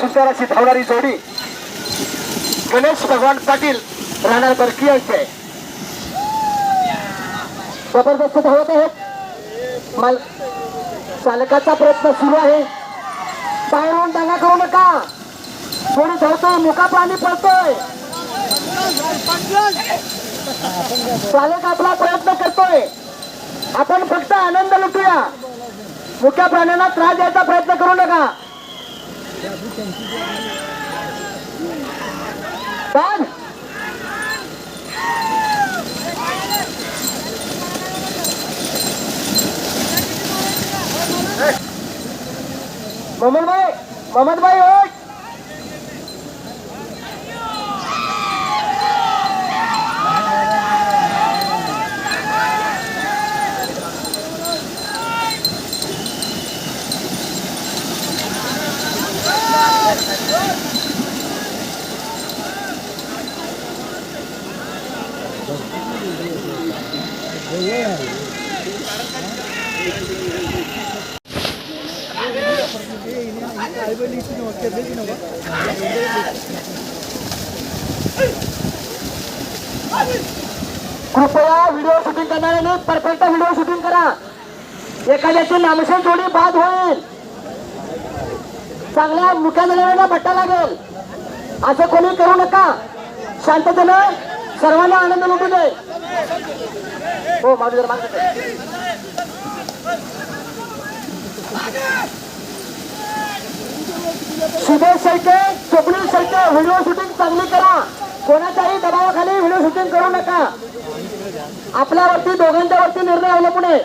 सुंदर अशी धावणारी जोडी. गणेश भगवान पाटील राहणार बरकी आहे जबरदस्त धावत आहेत. माल चालकाचा प्रयत्न सुरू आहे. बाहेरून दंगा करू नका. थोडी धावतोय मुका प्राणी पडतोय. चालक आपला प्रयत्न करतोय. आपण फक्त आनंद लुटूया. मुख्या प्राण्यांना त्रास द्यायचा प्रयत्न करू नका. पण मोहम्मद भाई ममन भाई ओट कृपया व्हिडिओ शूटिंग करणाऱ्याने परफेक्ट व्हिडिओ शूटिंग करा. एखाद्याची नामशेष जोडी बाद होईल. चांगल्या मुख्या जणांना भट्टा लागेल. असं कोणी करू नका. शांततेनं सर्वांना आनंद लुटू दे. हो माझं जर मागत सुदेश स्वप्नील सैके व्हिडिओ शूटिंग चांगली करा. कोणाच्याही दबावाखाली व्हिडिओ शूटिंग करू नका. आपल्यावरती दोघांच्या वरती निर्णय अवलंबून आहे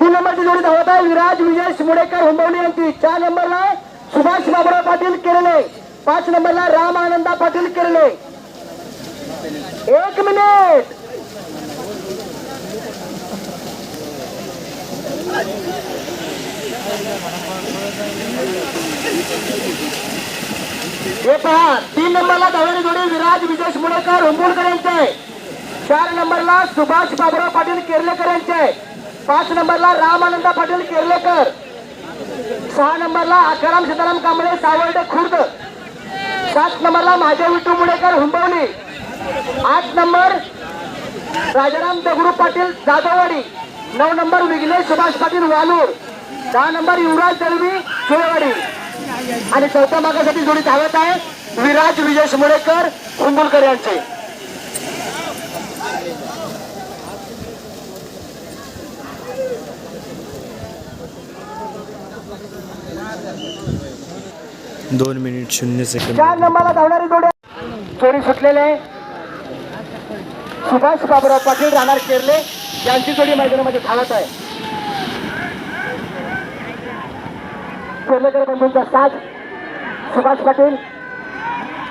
तीन नंबरची जोडी धावत आहे. विराज विजय मुडेकर हुंबवली यांची. चार नंबरला सुभाष बाबुराव पाटील केरळे पाच नंबरला राम आनंदा पाटील केरळे एक मिनिट. हे पहा तीन नंबरला धावणारी जोडी विराज विजेश मुडेकर हुंबुलकर यांचे आहे. चार नंबरला सुभाष बाबुराव पाटील केरलेकर यांचे आहे. पाच नंबरला राम पाटील केरलेकर सहा नंबरला आकाराम सीताराम कांबळे सावर्डे खुर्द सात नंबरला माझे विठू मुडेकर हुंबवली आठ नंबर राजाराम दगडू पाटील जाधववाडी नऊ नंबर विघ्नेश सुभाष पाटील वालूर. दहा नंबर युवराज दळवी सुळेवाडी आणि चौथ्या मागासाठी जोडी धावत आहे विराज विजय मुडेकर हुंबुलकर यांचे. दोन मिनिट शून्य सेकंद. चार नंबरला धावणारी जोडी. जोडी सुटलेले आहे. सुभाष बाबुराव पाटील राहणार केरले. यांची जोडी मैदानामध्ये धावत आहे. केरलेकर बंधूंचा साथ सुभाष पाटील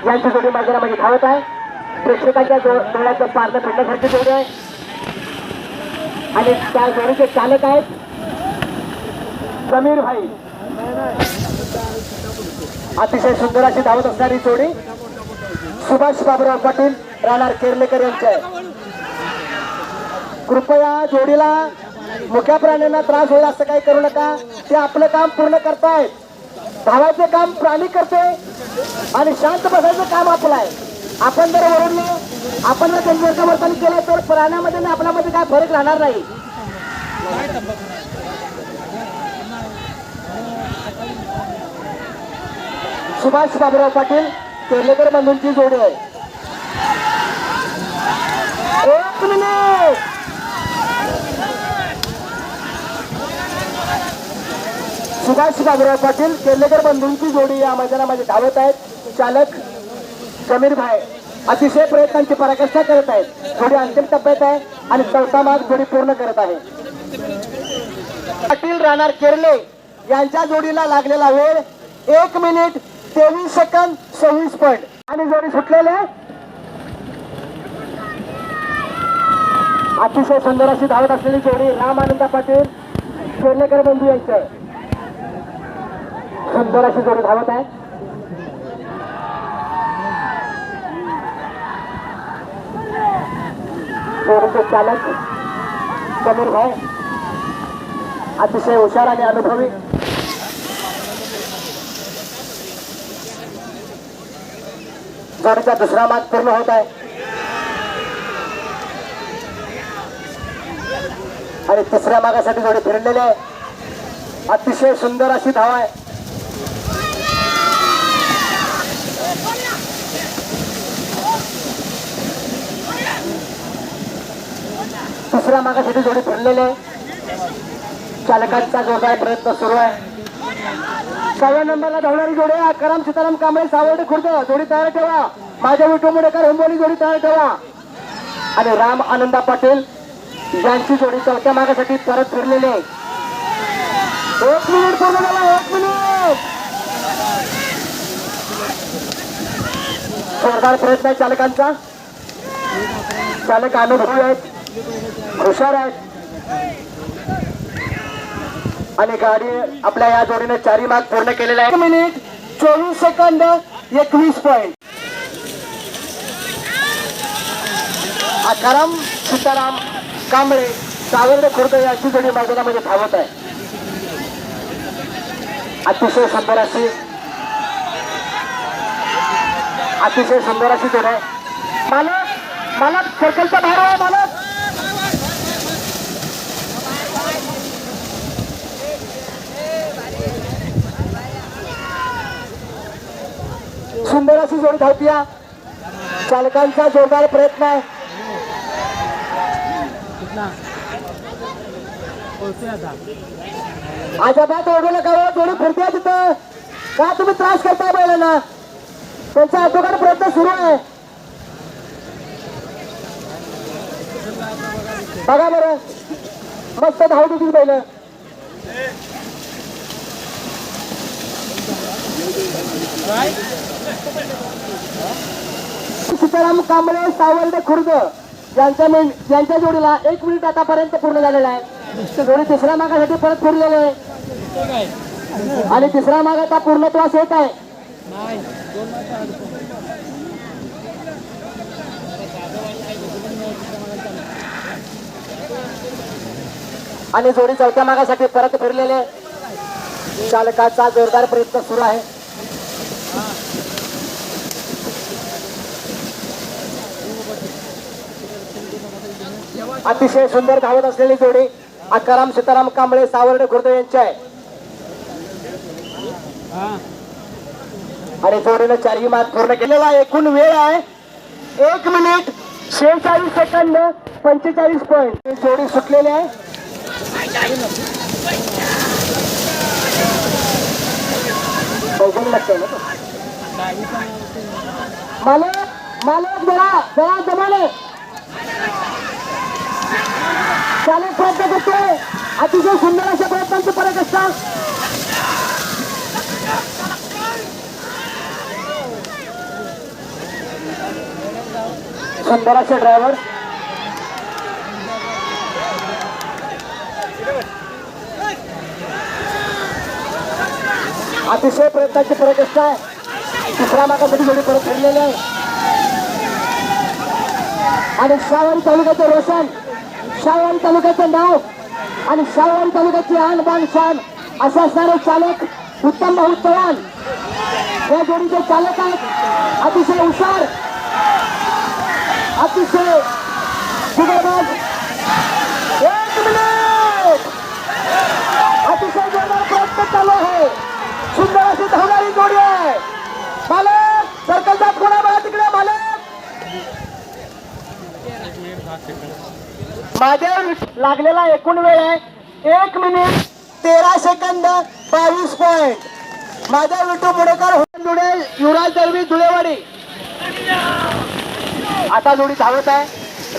यांची जोडी मैदानामध्ये धावत आहे. प्रेक्षकांच्या डोळ्याचं पारणं भेटण्यासारखी जोडी आहे. आणि त्या जोडीचे चालक आहेत समीर भाई. अतिशय सुंदर अशी धावत असणारी जोडी सुभाष बाबुराव पाटील राहणार केरलेकर यांच्या आहे. कृपया जोडीला मुख्या प्राण्यांना त्रास होईल असं काही करू नका. ते आपलं काम पूर्ण करतायत. धावायचं काम प्राणी करते आणि शांत बसायचं काम आपलं आहे. आपण जर ओरडलो आपण जर त्यांच्यासारखं वर्तन केलं तर प्राण्यामध्ये आणि आपल्यामध्ये काय फरक राहणार नाही. सुभाष बाबुराव पाटील केर्लेकर बंधूंची जोडी आहे. एक मिनिट सुभाष बाबुराव पाटील केलेकर बंधूंची जोडी या मैदानामध्ये धावत आहेत. चालक समीर भाई अतिशय प्रयत्नांची पराकाष्ठा करत आहेत. जोडी अंतिम टप्प्यात आहे आणि चौथा मार्ग जोडी पूर्ण करत आहे. पाटील राहणार केरले. यांच्या जोडीला लागलेला वेळ एक मिनिट तेवीस सेकंद सव्वीस पॉईंट आणि जोडी सुटलेले अतिशय सुंदर अशी धावत असलेली जोडी राम आनंदा पाटील केरलेकर बंधू यांचं. सुंदर अशी जोडी धावत आहे. जोडीचे चालक समीर भाई. अतिशय हुशार आणि अनुभवी. जोडीचा दुसरा मात पूर्ण होत आहे. आणि तिसऱ्या मागासाठी जोडी फिरलेले आहे. अतिशय सुंदर अशी धाव आहे. दुसऱ्या मागासाठी जोडी फिरलेले चालकांचा जोरदार प्रयत्न सुरू आहे. सहाव्या नंबरला धावणारी जोडी अकराम करम सीताराम कांबळे सावर्डे खुर्द. जोडी तयार ठेवा. माझ्या विठू मुडेकर हिंबोली जोडी तयार ठेवा. आणि राम आनंदा पाटील यांची जोडी चौथ्या मागासाठी परत फिरलेले एक मिनिट पूर्ण झाला. एक मिनिट. जोरदार प्रयत्न आहे चालकांचा. चालक अनुभवी आहेत. हुशार आहेत आणि गाडी आपल्या या जोडीने चारी माग पूर्ण केलेला आहे मिनिट चोवीस सेकंद एकवीस पॉईंट आकाराम सीताराम कांबळे सावर्डे खुर्द यांची जोडी मैदानामध्ये धावत आहे. अतिशय सुंदर अशी अतिशय सुंदर अशी जोड आहे. मालक मालक सर्कलचा बाहेर आहे मालक. सुंदर अशी जोडी धावतीया. चालकांचा जोरदार प्रयत्न आहे. अजाबात ओढू नका जोडी फिरते तिथं. का तुम्ही त्रास करता बैलांना? त्यांचा अधोगड प्रयत्न सुरू आहे. बघा बरं. मस्त धाव देतील बैल. सीताराम कांबळे सावंत खुर्द यांच्या यांच्या जोडीला एक मिनिट आतापर्यंत पूर्ण झालेला आहे. जोडी तिसऱ्या मागासाठी परत फिरलेले आहे. आणि तिसरा माग आता पूर्णत्वास येत आहे. आणि जोडी चौथ्या मागासाठी परत फिरलेले आहे. चालकाचा जोरदार प्रयत्न सुरू आहे. अतिशय सुंदर धावत असलेली जोडी अकाराम सीताराम कांबळे सावर्डे खुर्द यांची आहे. आणि जोडीनं चारही मात पूर्ण केलेला एकूण वेळ आहे. एक मिनिट शेहेचाळीस सेकंद पंचेचाळीस पॉईंट जोडी सुटलेली आहे. मालक मालक जरा जरा जमाने. चालेल प्रयत्न करतोय. अतिशय सुंदर अशा प्रयत्नांचे परत असतात. सुंदर असे ड्रायव्हर अतिशय प्रयत्नाची परत असताय तिसऱ्या मागासाठी जोडी परत फिरलेली आहे. आणि शाहवाडी तालुक्याचं रोशन. शाहवाडी तालुक्याचं नाव आणि शाहवाडी तालुक्याची आण बाण शान असे असणारे चालक उत्तम भाऊ चव्हाण या जोडीचे चालक आहेत. अतिशय हुशार अतिशय जुगलबाज अतिशय जोरदार प्रयत्न चालू आहे. सुंदर अशी धावणारी जोडी आहे. मालक सर्कलचा कोणा बघा तिकडे मालक. माझ्यावर लागलेला एकूण वेळ आहे. एक मिनिट तेरा सेकंद बावीस पॉइंट माझ्या विटू मुडेकर होऊन जुडे युवराज दळवी धुळेवाडी. आता जोडी धावत आहे.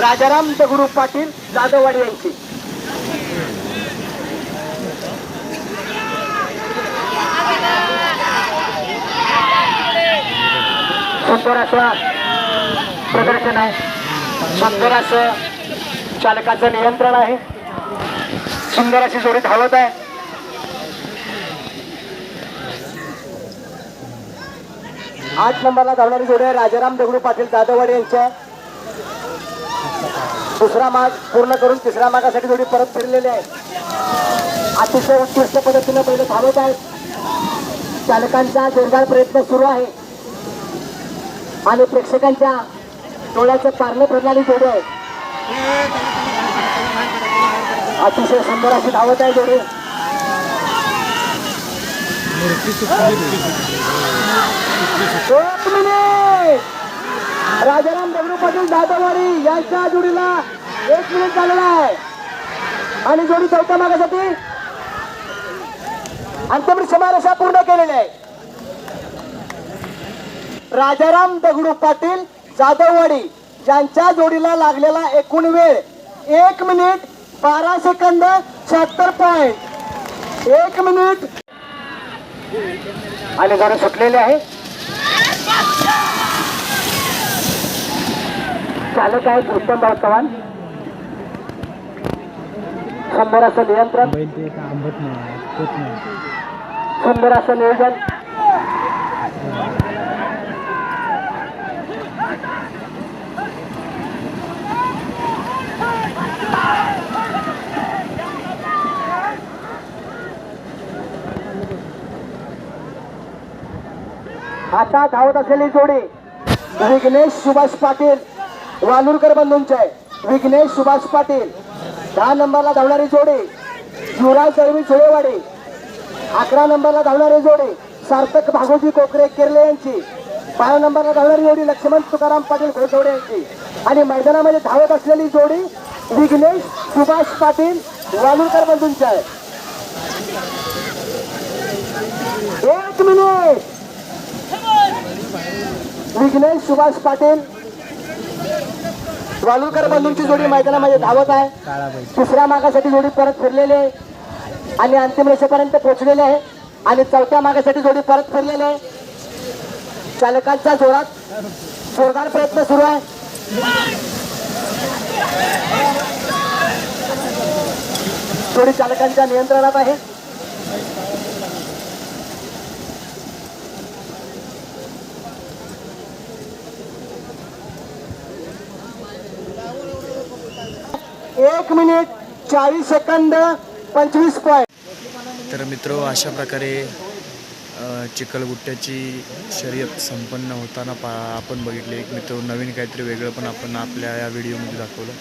राजाराम दगडू पाटील जाधववाडी यांची. सुंदर असं प्रदर्शन आहे. सुंदर असं चालकाचं नियंत्रण आहे. सुंदर अशी जोडी धावत आहे. आठ नंबरला धावणारी जोडी आहे राजाराम दगडू पाटील जाधववाडी यांच्या. दुसरा माग पूर्ण करून तिसऱ्या मागासाठी जोडी परत फिरलेली आहे. अतिशय उत्कृष्ट पद्धतीने पहिले धावत आहेत. चालकांचा जोरदार प्रयत्न सुरू आहे. आणि प्रेक्षकांच्या डोळ्याचं पारणे प्रणाली जोडी आहे. अतिशय सुंदर अशी धावत आहे जोडी. राजाराम दगडू पाटील दादावाडी यांच्या जोडीला एक मिनिट झालेला आहे. आणि जोडी चौथ्या मागासाठी अंतिम समारेषा पूर्ण केलेली आहे राजाराम दगडू पाटील जाधववाडी यांच्या जोडीला लागलेला एकूण वेळ एक मिनिट बारा सेकंद शहात्तर पॉइंट एक मिनिट आणि जरा सुटलेले आहे. चालक आहेत उत्तमभाऊ चव्हाण. सुंदर असं नियंत्रण. सुंदर असं नियोजन. आता धावत असलेली जोडी विघ्नेश सुभाष पाटील वालुरकर बंधूंचे. आहे विघ्नेश सुभाष पाटील दहा नंबरला धावणारी जोडी. युवराज दळवी सुळेवाडी अकरा नंबरला धावणारी जोडी. सार्थक भागोजी कोकरे किर्ले यांची. बारा नंबरला धावणारी जोडी लक्ष्मण तुकाराम पाटील घोडवडे यांची. आणि मैदानामध्ये धावत असलेली जोडी विघ्नेश सुभाष पाटील वालुरकर बंधूंची. आहे एक मिनिट. विघ्नेश सुभाष पाटील. वालुरकर बंधूंची जोडी मैदानामध्ये धावत आहे. तिसऱ्या मागासाठी जोडी परत फिरलेली आहे. आणि अंतिम रेषेपर्यंत पोहोचलेले आहे. आणि चौथ्या मागासाठी जोडी परत फिरलेली आहे. चालकांच्या जोरात जोरदार प्रयत्न सुरू आहे. जोडी चालकांच्या नियंत्रणात आहे. एक मिनिट चाळीस सेकंद पंचवीस पॉईंट तर मित्र अशा प्रकारे चिखलगुट्ट्याची शर्यत संपन्न होताना पा आपण बघितले. एक मित्र नवीन काहीतरी वेगळं पण आपण आपल्या या व्हिडिओमध्ये दाखवलं.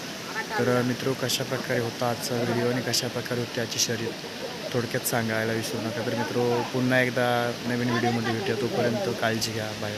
तर मित्र कशा प्रकारे होता आजचा व्हिडिओ आणि कशा प्रकारे होती आजची शर्यत? थोडक्यात सांगायला विसरू नका. तर मित्र पुन्हा एकदा नवीन व्हिडिओमध्ये भेटूया. तोपर्यंत काळजी घ्या. बाय